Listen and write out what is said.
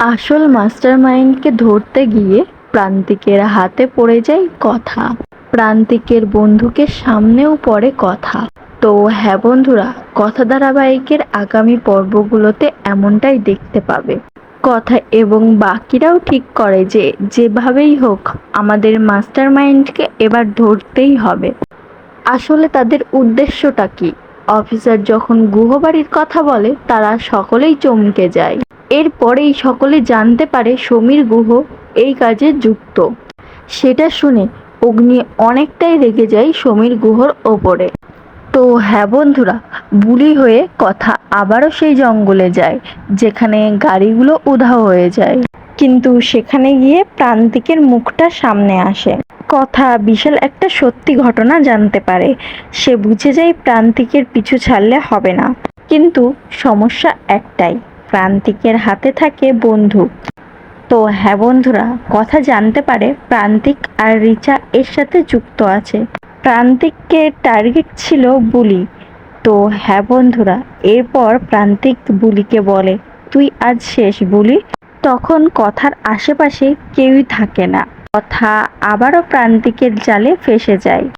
আসল মাস্টার মাইন্ডকে ধরতে গিয়ে প্রান্তিকের হাতে পড়ে যায় কথা। প্রান্তিকের বন্ধুকে সামনেও পড়ে কথা। তো হ্যাঁ বন্ধুরা, কথা ধারাবাহিকের আগামী পর্বগুলোতে এমনটাই দেখতে পাবে। কথা এবং বাকিরাও ঠিক করে যে, যেভাবেই হোক, আমাদের মাস্টার মাইন্ডকে এবার ধরতেই হবে। আসলে তাদের উদ্দেশ্যটা কি? অফিসার যখন গুহবাড়ির কথা বলে, তারা সকলেই চমকে যায়। এরপরেই সকলে জানতে পারে সমীর গুহ এই কাজে যুক্ত। সেটা শুনে অগ্নি অনেকটাই রেগে যায় সমীর গুহর ওপরে। তো হ্যাঁ বন্ধুরা, বুলি হয়ে কথা আবারও সেই জঙ্গলে যায়, যেখানে গাড়িগুলো উধাও হয়ে যায়। কিন্তু সেখানে গিয়ে প্রান্তিকের মুখটা সামনে আসে। কথা, বিশাল একটা সত্যি ঘটনা জানতে পারে। সে বুঝে যায় প্রান্তিকের পিছু ছাড়লে হবে না। কিন্তু সমস্যা একটাই প্রান্তিকের হাতে থাকে বন্দুক তো হ্যাঁ বন্ধুরা, কথা জানতে পারে প্রান্তিক আর রিচা এর সাথে যুক্ত আছে। প্রান্তিককে টার্গেট ছিল বুলি। তো হ্যাঁ বন্ধুরা, এরপর প্রান্তিক বুলিকে বলে, তুই আজ শেষ বুলি? তখন কথার আশেপাশে কেউই থাকে না। কথা আবারও প্রান্তিকের জালে ফেসে যায়।